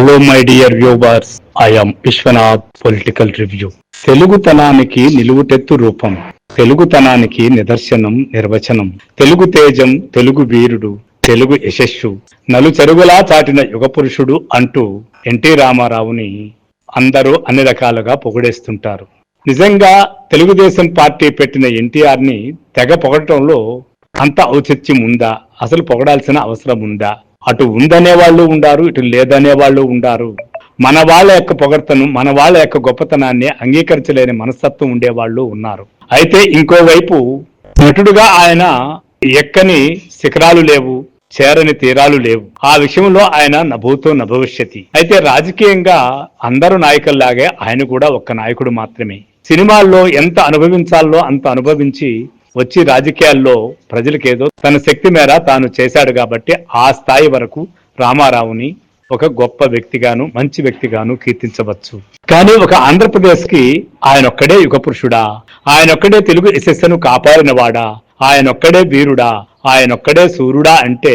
Hello my dear viewers I'm Vishwanath political review తెలుగుతనానికి నిలువుటెత్తు రూపం తెలుగుతనానికి నిదర్శనం నిర్వచనం తెలుగు తేజం తెలుగు వీరుడు తెలుగు యశస్సు నలుచెరుగులా చాటిన యుగ పురుషుడు అంటూ ఎన్టీ రామారావుని అందరూ అన్ని రకాలుగా పొగిడేస్తుంటారు. నిజంగా తెలుగుదేశం పార్టీ పెట్టిన ఎన్టీఆర్ని తెగ పొగడటంలో అంత ఔచిత్యం ఉందా? అసలు పొగడాల్సిన అవసరం ఉందా? అటు ఉందనే వాళ్ళు ఉండారు ఇటు లేదనే వాళ్ళు ఉండారు. మన వాళ్ళ యొక్క పొగడ్తను మన వాళ్ళ యొక్క గొప్పతనాన్ని అంగీకరించలేని మనస్తత్వం ఉండే వాళ్ళు ఉన్నారు. అయితే ఇంకోవైపు నటుడుగా ఆయన ఎక్కని శిఖరాలు లేవు చేరని తీరాలు లేవు. ఆ విషయంలో ఆయన నభూతో నభవిష్యతి. అయితే రాజకీయంగా అందరు నాయకుల్లాగే ఆయన కూడా ఒక్క నాయకుడు మాత్రమే. సినిమాల్లో ఎంత అనుభవించాలో అంత అనుభవించి వచ్చి రాజకీయాల్లో ప్రజలకేదో తన శక్తి మేర తాను చేశాడు కాబట్టి ఆ స్థాయి వరకు రామారావుని ఒక గొప్ప వ్యక్తిగాను మంచి వ్యక్తిగాను కీర్తించవచ్చు. కానీ ఒక ఆంధ్రప్రదేశ్కి ఆయన ఒక్కడే యుగ పురుషుడా ఆయన ఒక్కడే తెలుగు యశస్సును కాపాడినవాడా ఆయన ఒక్కడే వీరుడా ఆయన ఒక్కడే సూర్యుడా అంటే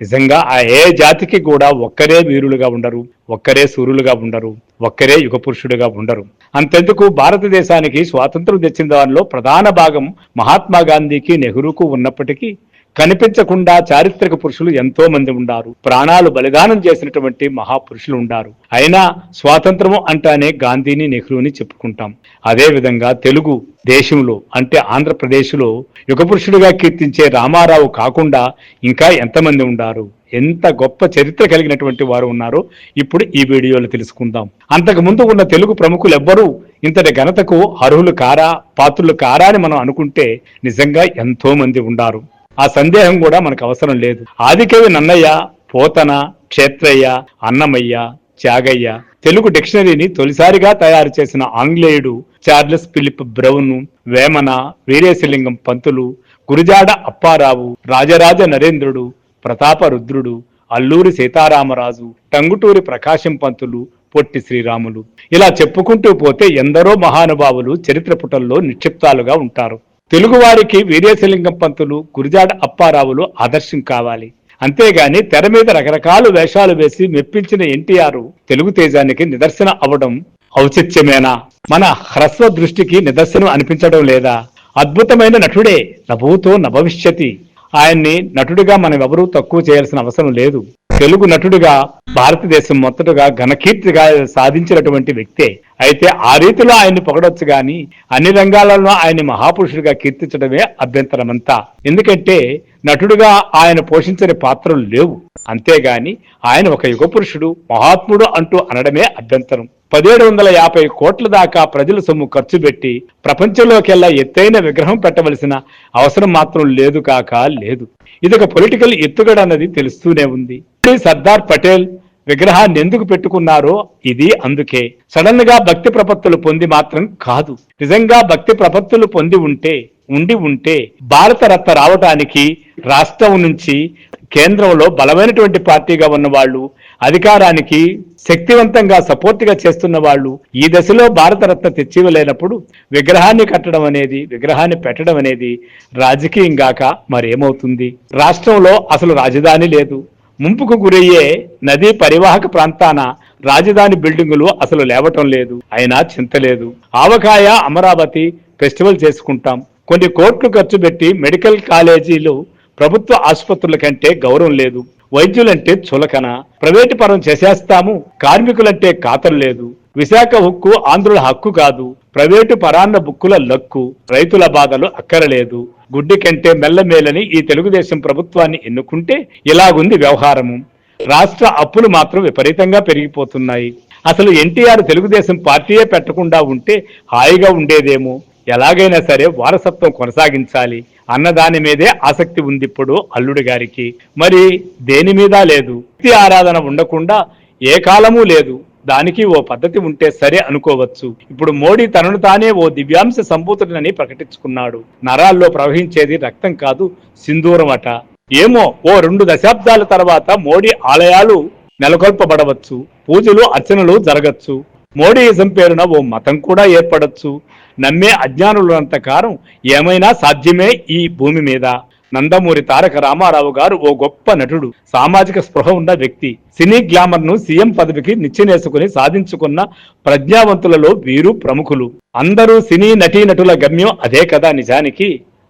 నిజంగా ఆ ఏ జాతికి కూడా ఒక్కరే వీరులుగా ఉండరు ఒక్కరే సూర్యులుగా ఉండరు ఒక్కరే యుగ పురుషుడుగా ఉండరు. అంతెందుకు భారతదేశానికి స్వాతంత్రం తెచ్చిన దానిలో ప్రధాన భాగం మహాత్మా గాంధీకి నెహ్రూకు ఉన్నప్పటికీ కనిపించకుండా చారిత్రక పురుషులు ఎంతో మంది ఉండారు. ప్రాణాలు బలిదానం చేసినటువంటి మహాపురుషులు ఉండారు. అయినా స్వాతంత్రము అంటానే గాంధీని నెహ్రూని చెప్పుకుంటాం. అదేవిధంగా తెలుగు దేశంలో అంటే ఆంధ్రప్రదేశ్లో యుగపురుషుడిగా కీర్తించే రామారావు కాకుండా ఇంకా ఎంతమంది ఉండారు? ఎంత గొప్ప చరిత్ర కలిగినటువంటి వారు ఉన్నారో ఇప్పుడు ఈ వీడియోలో తెలుసుకుందాం. అంతకు ముందు ఉన్న తెలుగు ప్రముఖులు ఎవ్వరూ ఇంతటి ఘనతకు అర్హులు కారా పాత్రులు కారా అని మనం అనుకుంటే నిజంగా ఎంతో మంది ఉండారు. ఆ సందేహం కూడా మనకు అవసరం లేదు. ఆదికవి నన్నయ్య పోతన క్షేత్రయ్య అన్నమయ్య త్యాగయ్య తెలుగు డిక్షనరీని తొలిసారిగా తయారు చేసిన ఆంగ్లేయుడు Charles Philip Brown Vemana Veeresalingam Pantulu Gurajada Apparao Rajaraja Narendrudu Pratapa Rudrudu Alluri Sitaramaraju Tanguturi Prakasam Pantulu Potti Sriramulu. ఇలా చెప్పుకుంటూ పోతే ఎందరో మహానుభావులు చరిత్ర పుటల్లో నిక్షిప్తాలుగా ఉంటారు. తెలుగువారికి వీరేశలింగం పంతులు గురిజాడ అప్పారావులు ఆదర్శం కావాలి. అంతేగాని తెర మీద రకరకాల వేషాలు వేసి మెప్పించిన ఎన్టీఆర్ తెలుగు తేజానికి నిదర్శన అవడం ఔచిత్యమేనా? మన హ్రస్వ దృష్టికి నిదర్శనం అనిపించడం లేదా? అద్భుతమైన నటుడే నభూతో నభవిష్యతి. ఆయన్ని నటుడిగా మనం ఎవరూ తక్కువ చేయాల్సిన అవసరం లేదు. తెలుగు నటుడిగా భారతదేశం మొత్తటగా ఘనకీర్తిగా సాధించినటువంటి వ్యక్తే అయితే ఆ రీతిలో ఆయన్ని పొగడొచ్చు కానీ అన్ని రంగాలలో ఆయన్ని మహాపురుషుడిగా కీర్తించడమే అభ్యంతరమంతా. ఎందుకంటే నటుడుగా ఆయన పోషించిన పాత్రలు లేవు. అంతేగాని ఆయన ఒక యుగ పురుషుడు మహాత్ముడు అంటూ అనడమే అభ్యంతరం. పదిహేడు వందల యాభై కోట్ల దాకా ప్రజల సొమ్ము ఖర్చు పెట్టి ప్రపంచంలోకెల్లా ఎత్తైన విగ్రహం పెట్టవలసిన అవసరం మాత్రం లేదు కాక లేదు. ఇది ఒక పొలిటికల్ ఎత్తుగడ అన్నది తెలుస్తూనే ఉంది. సర్దార్ పటేల్ విగ్రహాన్ని ఎందుకు పెట్టుకున్నారో ఇది అందుకే. సడన్గా భక్తి ప్రపత్తులు పొంది మాత్రం కాదు. నిజంగా భక్తి ప్రపత్తులు పొంది ఉంటే ఉండి ఉంటే భారత రత్న రావటానికి రాష్ట్రం నుంచి కేంద్రంలో బలమైనటువంటి పార్టీగా ఉన్న వాళ్ళు అధికారానికి శక్తివంతంగా సపోర్ట్గా చేస్తున్న వాళ్ళు ఈ దశలో భారతరత్న తెచ్చివ్వలేనప్పుడు విగ్రహాన్ని కట్టడం అనేది విగ్రహాన్ని పెట్టడం అనేది రాజకీయం గాక మరేమవుతుంది? రాష్ట్రంలో అసలు రాజధాని లేదు. ముంపుకు గురయ్యే నదీ పరివాహక ప్రాంతాన రాజధాని బిల్డింగులు అసలు లేవటం లేదు. అయినా చింత లేదు. ఆవకాయ అమరావతి ఫెస్టివల్ చేసుకుంటాం. కొన్ని కోట్లు ఖర్చు పెట్టి మెడికల్ కాలేజీలు ప్రభుత్వ ఆసుపత్రుల కంటే గౌరవం లేదు. వైద్యులంటే చులకన. ప్రైవేటు పరం చేసేస్తాము. కార్మికులంటే ఖాతరు లేదు. విశాఖ హక్కు ఆంధ్రుల హక్కు కాదు. ప్రైవేటు పరాన్న బుక్కుల లక్కు. రైతుల బాధలు అక్కరలేదు. గుడ్డి కంటే మెల్లమేలని ఈ తెలుగుదేశం ప్రభుత్వాన్ని ఎన్నుకుంటే ఇలాగుంది వ్యవహారము? రాష్ట్ర అప్పులు మాత్రం విపరీతంగా పెరిగిపోతున్నాయి. అసలు ఎన్టీఆర్ తెలుగుదేశం పార్టీయే పెట్టకుండా ఉంటే హాయిగా ఉండేదేమో? ఎలాగైనా సరే వారసత్వం కొనసాగించాలి. అన్నదాని మీదే ఆసక్తి ఉంది ఇప్పుడు అల్లుడి గారికి. మరి దేని మీద లేదు? భక్తి ఆరాధన ఉండకుండా ఏ కాలమూ లేదు. దానికి ఓ పద్ధతి ఉంటే సరే అనుకోవచ్చు. ఇప్పుడు మోడీ తనను తానే ఓ దివ్యాంశ సంపూతుడినని ప్రకటించుకున్నాడు. నరాల్లో ప్రవహించేది రక్తం కాదు సింధూరం అట. ఏమో ఓ రెండు దశాబ్దాల తర్వాత మోడీ ఆలయాలు నెలకొల్పబడవచ్చు పూజలు అర్చనలు జరగచ్చు. మోడీయిజం పేరున ఓ మతం కూడా ఏర్పడచ్చు. నమ్మే అజ్ఞానులంతకారం ఏమైనా సాధ్యమే ఈ భూమి మీద. నందమూరి తారక రామారావు గారు ఓ గొప్ప నటుడు. సామాజిక స్పృహ ఉన్న వ్యక్తి. సినీ గ్లామర్ను సీఎం పదవికి నిచ్చినేసుకుని సాధించుకున్న ప్రజ్ఞావంతులలో వీరు ప్రముఖులు. అందరూ సినీ నటీనటుల గమ్యం అదే కదా నిజానికి?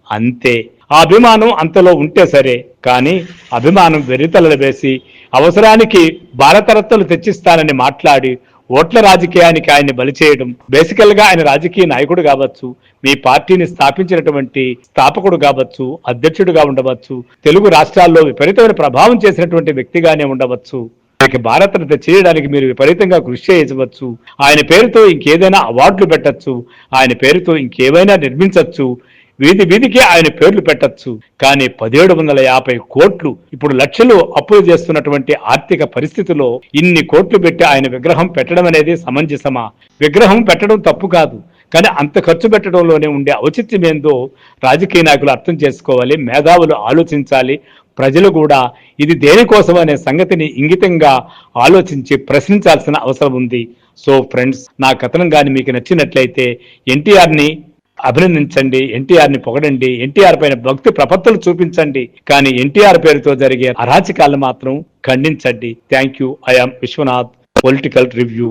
అంతే. ఆ అభిమానం అంతలో ఉంటే సరే కానీ అభిమానం వెరితలలు వేసి అవసరానికి భారతరత్నలు తెచ్చిస్తానని మాట్లాడి ఓట్ల రాజకీయానికి ఆయన్ని బలి చేయడం బేసికల్గా ఆయన రాజకీయ నాయకుడు కావచ్చు మీ పార్టీని స్థాపించినటువంటి స్థాపకుడు కావచ్చు అధ్యక్షుడుగా ఉండవచ్చు తెలుగు రాష్ట్రాల్లో విపరీతమైన ప్రభావం చేసినటువంటి వ్యక్తిగానే ఉండవచ్చు. ఆయనకి భారతరత్న చేయడానికి మీరు విపరీతంగా కృషి చేయవచ్చు. ఆయన పేరుతో ఇంకేదైనా అవార్డులు పెట్టచ్చు. ఆయన పేరుతో ఇంకేమైనా నిర్మించవచ్చు వీధి వీధికి ఆయన పేర్లు పెట్టచ్చు. కానీ పదిహేడు వందల యాభై కోట్లు ఇప్పుడు లక్షలు అప్పులు చేస్తున్నటువంటి ఆర్థిక పరిస్థితిలో ఇన్ని కోట్లు పెట్టి ఆయన విగ్రహం పెట్టడం అనేది సమంజసమా? విగ్రహం పెట్టడం తప్పు కాదు. కానీ అంత ఖర్చు పెట్టడంలోనే ఉండే ఔచిత్యం ఏందో రాజకీయ నాయకులు అర్థం చేసుకోవాలి మేధావులు ఆలోచించాలి. ప్రజలు కూడా ఇది దేనికోసం అనే సంగతిని ఇంగితంగా ఆలోచించి ప్రశ్నించాల్సిన అవసరం ఉంది. సో ఫ్రెండ్స్ నా కథనం కానీ మీకు నచ్చినట్లయితే ఎన్టీఆర్ని అభినందించండి ఎన్టీఆర్ని పొగడండి ఎన్టీఆర్ పైన భక్తి ప్రపత్తులు చూపించండి కానీ ఎన్టీఆర్ పేరుతో జరిగే అరాచకాలు మాత్రం ఖండించండి. Thank you I'm Vishwanath political review